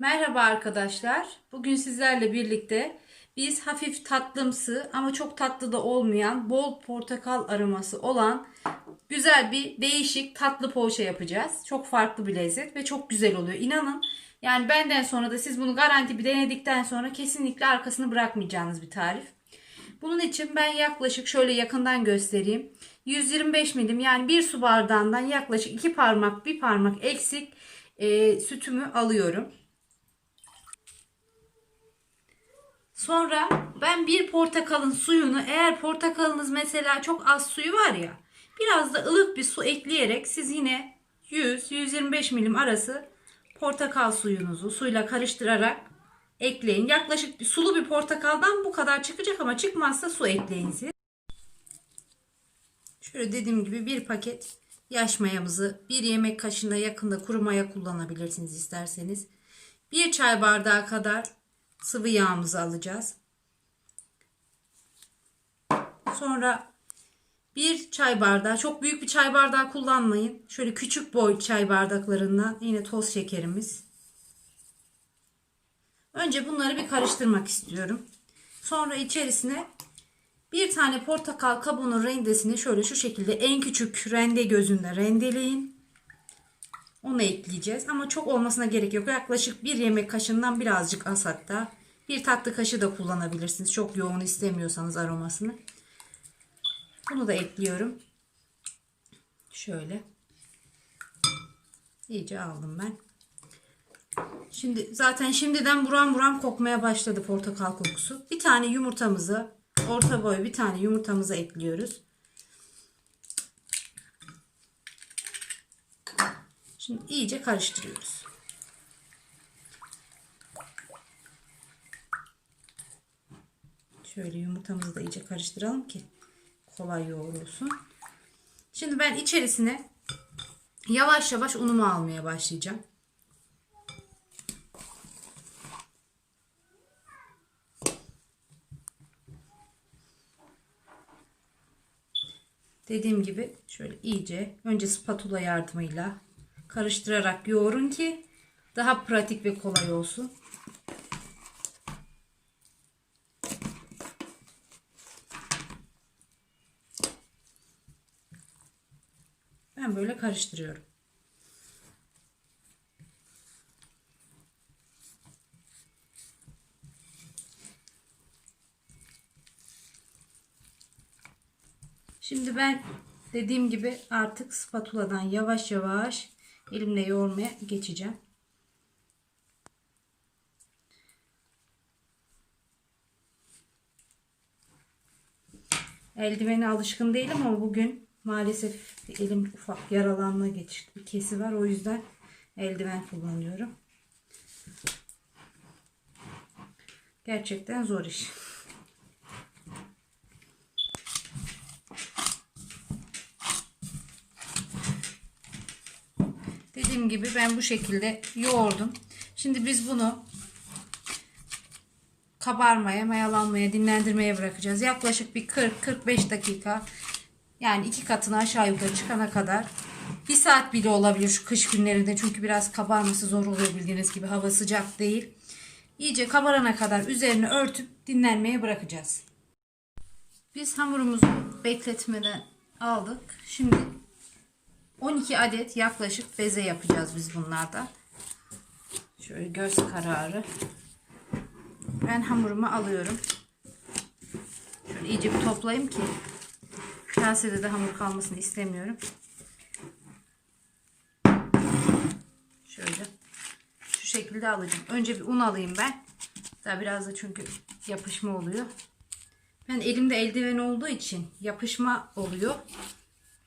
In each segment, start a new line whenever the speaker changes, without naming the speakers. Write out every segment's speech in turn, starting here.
Merhaba arkadaşlar. Bugün sizlerle birlikte biz hafif tatlımsı ama çok tatlı da olmayan bol portakal aroması olan güzel bir değişik tatlı poğaça yapacağız. Çok farklı bir lezzet ve çok güzel oluyor. İnanın yani benden sonra da siz bunu garanti bir denedikten sonra kesinlikle arkasını bırakmayacağınız bir tarif. Bunun için ben yaklaşık şöyle yakından göstereyim. 125 milim yani bir su bardağından yaklaşık iki parmak bir parmak eksik e, sütümü alıyorum. Sonra ben bir portakalın suyunu eğer portakalınız mesela çok az suyu var ya biraz da ılık bir su ekleyerek siz yine 100-125 milim arası portakal suyunuzu suyla karıştırarak ekleyin. Yaklaşık sulu bir portakaldan bu kadar çıkacak ama çıkmazsa su ekleyin siz. Şöyle dediğim gibi bir paket yaş mayamızı bir yemek kaşığına yakında kuru maya kullanabilirsiniz isterseniz. Bir çay bardağı kadar sıvı yağımızı alacağız. Sonra bir çay bardağı çok büyük bir çay bardağı kullanmayın. Şöyle küçük boy çay bardaklarından yine toz şekerimiz. Önce bunları bir karıştırmak istiyorum. Sonra içerisine bir tane portakal kabuğunun rendesini şöyle şu şekilde en küçük rende gözünde rendeleyin. Onu ekleyeceğiz. Ama çok olmasına gerek yok. Yaklaşık bir yemek kaşığından birazcık az hatta. Bir tatlı kaşığı da kullanabilirsiniz. Çok yoğun istemiyorsanız aromasını. Bunu da ekliyorum. Şöyle. İyice aldım ben. Şimdi zaten şimdiden buram buram kokmaya başladı portakal kokusu. Bir tane yumurtamızı orta boy bir tane yumurtamızı ekliyoruz. Şimdi iyice karıştırıyoruz. Şöyle yumurtamızı da iyice karıştıralım ki kolay yoğrulsun. Şimdi ben içerisine yavaş yavaş unumu almaya başlayacağım. Dediğim gibi şöyle iyice önce spatula yardımıyla karıştırarak yoğurun ki daha pratik ve kolay olsun. Ben böyle karıştırıyorum. Şimdi ben dediğim gibi artık spatuladan yavaş yavaş elimle yoğurmaya geçeceğim. Eldivene alışkın değilim ama bugün maalesef elim ufak yaralanma geçti. Bir kesi var o yüzden eldiven kullanıyorum. Gerçekten zor iş. Dediğim gibi ben bu şekilde yoğurdum. Şimdi biz bunu kabarmaya, mayalanmaya, dinlendirmeye bırakacağız. Yaklaşık bir 40-45 dakika yani iki katına aşağı yukarı çıkana kadar bir saat bile olabilir şu kış günlerinde çünkü biraz kabarması zor oluyor bildiğiniz gibi hava sıcak değil. İyice kabarana kadar üzerini örtüp dinlenmeye bırakacağız. Biz hamurumuzu bekletmeden aldık. Şimdi 12 adet yaklaşık beze yapacağız biz bunlarda. Şöyle göz kararı. Ben hamurumu alıyorum. Şöyle iyice bir toplayayım ki kasede de hamur kalmasını istemiyorum. Şöyle şu şekilde alacağım. Önce bir un alayım ben. Daha biraz da çünkü yapışma oluyor. Ben elimde eldiven olduğu için yapışma oluyor.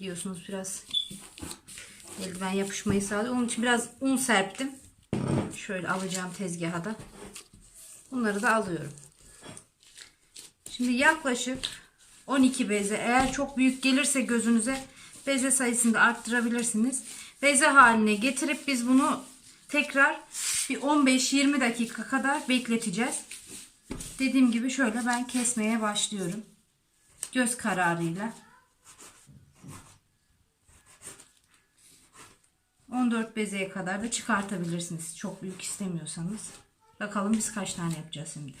Biliyorsunuz biraz eldiven yapışmayı sağlıyor. Onun için biraz un serptim. Şöyle alacağım tezgaha da. Bunları da alıyorum. Şimdi yaklaşık 12 beze. Eğer çok büyük gelirse gözünüze beze sayısını da arttırabilirsiniz. Beze haline getirip biz bunu tekrar bir 15-20 dakika kadar bekleteceğiz. Dediğim gibi şöyle ben kesmeye başlıyorum. Göz kararıyla. 14 bezeye kadar da çıkartabilirsiniz. Çok büyük istemiyorsanız. Bakalım biz kaç tane yapacağız şimdi.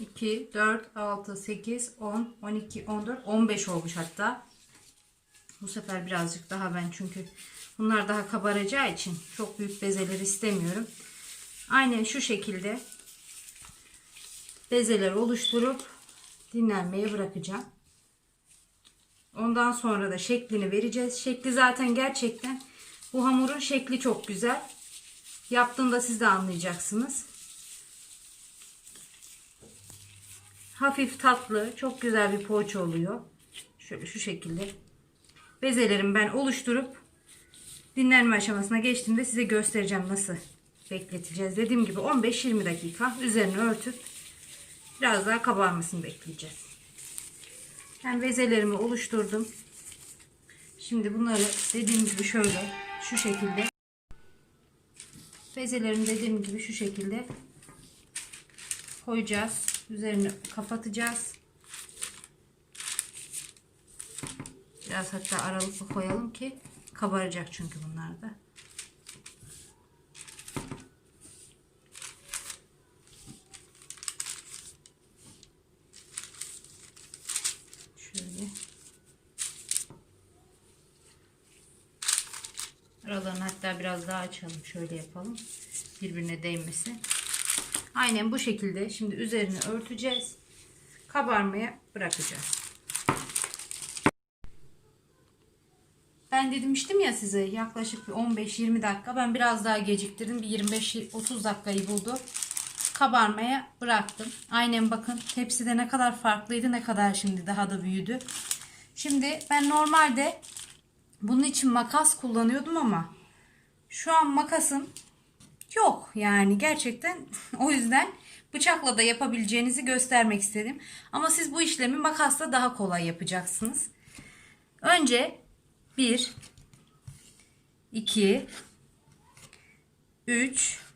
İki, dört, altı, sekiz, on, on iki, on dört, on beş olmuş hatta. Bu sefer birazcık daha ben çünkü bunlar daha kabaracağı için çok büyük bezeler istemiyorum. Aynen şu şekilde bezeler oluşturup dinlenmeye bırakacağım. Ondan sonra da şeklini vereceğiz. Şekli zaten gerçekten bu hamurun şekli çok güzel. Yaptığında siz de anlayacaksınız. Hafif tatlı, çok güzel bir poğaça oluyor. Şöyle şu şekilde. Bezelerimi ben oluşturup dinlenme aşamasına geçtiğimde size göstereceğim nasıl bekleteceğiz. Dediğim gibi 15-20 dakika üzerine örtüp biraz daha kabarmasını bekleyeceğiz. Ben bezelerimi oluşturdum. Şimdi bunları dediğim gibi şöyle şu şekilde bezelerimi dediğim gibi şu şekilde koyacağız. Üzerini kapatacağız. Biraz hatta aralıklı koyalım ki kabaracak çünkü bunlar da. Şöyle. Aralarını hatta biraz daha açalım. Şöyle yapalım. Birbirine değmesi. Aynen bu şekilde. Şimdi üzerini örteceğiz. Kabarmaya bırakacağız. Ben demiştim ya size yaklaşık bir 15-20 dakika. Ben biraz daha geciktirdim. Bir 25-30 dakikayı buldu. Kabarmaya bıraktım. Aynen bakın tepside ne kadar farklıydı ne kadar şimdi daha da büyüdü. Şimdi ben normalde bunun için makas kullanıyordum ama şu an makasım yok yani gerçekten o yüzden bıçakla da yapabileceğinizi göstermek istedim. Ama siz bu işlemi makasla daha kolay yapacaksınız. Önce 1 2 3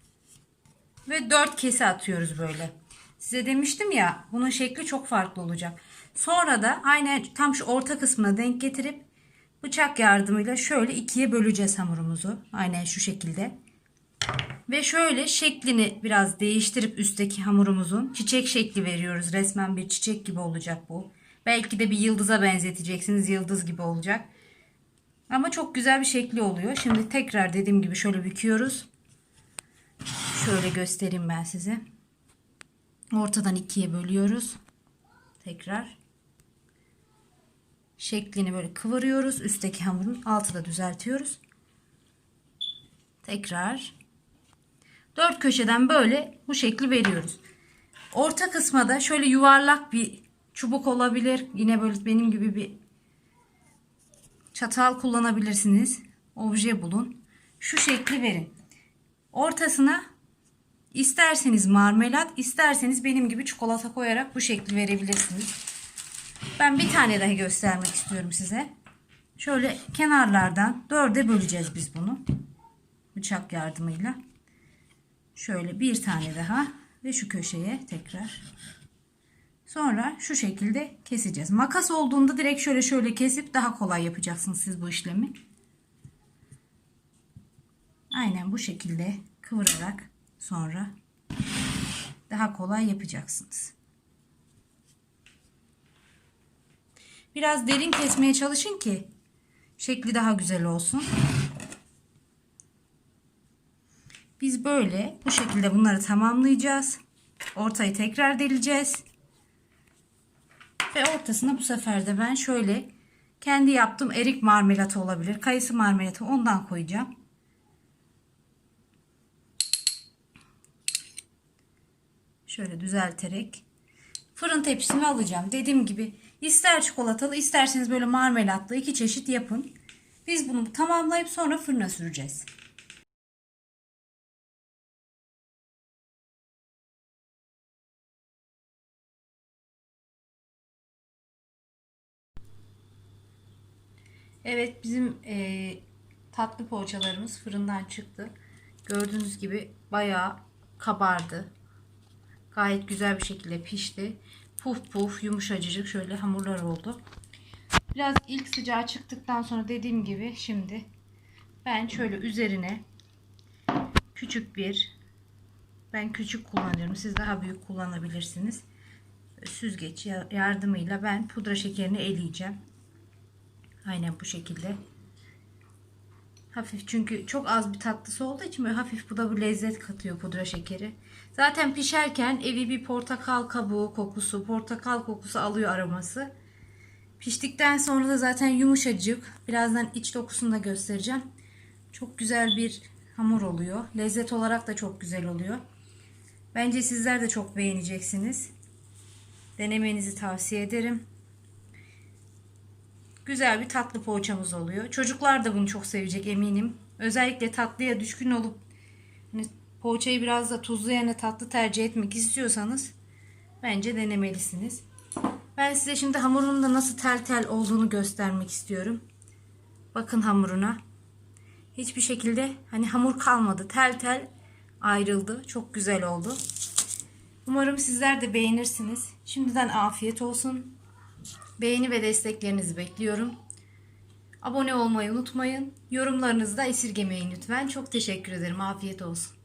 ve 4 kese atıyoruz böyle. Size demiştim ya bunun şekli çok farklı olacak. Sonra da aynen tam şu orta kısmına denk getirip bıçak yardımıyla şöyle ikiye böleceğiz hamurumuzu. Aynen şu şekilde. Ve şöyle şeklini biraz değiştirip üstteki hamurumuzun çiçek şekli veriyoruz. Resmen bir çiçek gibi olacak bu. Belki de bir yıldıza benzeteceksiniz. Yıldız gibi olacak. Ama çok güzel bir şekli oluyor. Şimdi tekrar dediğim gibi şöyle büküyoruz. Şöyle göstereyim ben size. Ortadan ikiye bölüyoruz. Tekrar. Şeklini böyle kıvırıyoruz. Üstteki hamurun altı da düzeltiyoruz. Tekrar. Dört köşeden böyle bu şekli veriyoruz. Orta kısma da şöyle yuvarlak bir çubuk olabilir. Yine böyle benim gibi bir çatal kullanabilirsiniz. Obje bulun. Şu şekli verin. Ortasına isterseniz marmelat, isterseniz benim gibi çikolata koyarak bu şekli verebilirsiniz. Ben bir tane daha göstermek istiyorum size. Şöyle kenarlardan dörde böleceğiz biz bunu. Bıçak yardımıyla. Şöyle bir tane daha ve şu köşeye tekrar. Sonra şu şekilde keseceğiz. Makas olduğunda direkt şöyle şöyle kesip daha kolay yapacaksınız siz bu işlemi. Aynen bu şekilde kıvırarak sonra daha kolay yapacaksınız. Biraz derin kesmeye çalışın ki şekli daha güzel olsun. Biz böyle bu şekilde bunları tamamlayacağız. Ortayı tekrar deleceğiz. Ve ortasına bu sefer de ben şöyle kendi yaptığım erik marmelatı olabilir. Kayısı marmelatı ondan koyacağım. Şöyle düzelterek fırın tepsisine alacağım. Dediğim gibi ister çikolatalı isterseniz böyle marmelatlı iki çeşit yapın. Biz bunu tamamlayıp sonra fırına süreceğiz. Evet bizim e, tatlı poğaçalarımız fırından çıktı. Gördüğünüz gibi bayağı kabardı. Gayet güzel bir şekilde pişti. Puf puf yumuşacık şöyle hamurlar oldu. Biraz ilk sıcağı çıktıktan sonra dediğim gibi şimdi ben şöyle üzerine küçük bir ben küçük kullanıyorum. Siz daha büyük kullanabilirsiniz. Süzgeç yardımıyla ben pudra şekerini eleyeceğim. Aynen bu şekilde. Hafif çünkü çok az bir tatlısı olduğu için böyle hafif bu da bir lezzet katıyor pudra şekeri. Zaten pişerken evi bir portakal kabuğu kokusu, portakal kokusu alıyor aroması. Piştikten sonra da zaten yumuşacık. Birazdan iç dokusunu da göstereceğim. Çok güzel bir hamur oluyor. Lezzet olarak da çok güzel oluyor. Bence sizler de çok beğeneceksiniz. Denemenizi tavsiye ederim. Güzel bir tatlı poğaçamız oluyor. Çocuklar da bunu çok sevecek eminim. Özellikle tatlıya düşkün olup hani poğaçayı biraz da tuzlu yerine tatlı tercih etmek istiyorsanız bence denemelisiniz. Ben size şimdi hamurun da nasıl tel tel olduğunu göstermek istiyorum. Bakın hamuruna. Hiçbir şekilde hani hamur kalmadı. Tel tel ayrıldı. Çok güzel oldu. Umarım sizler de beğenirsiniz. Şimdiden afiyet olsun. Beğeni ve desteklerinizi bekliyorum. Abone olmayı unutmayın. Yorumlarınızı da esirgemeyin lütfen. Çok teşekkür ederim. Afiyet olsun.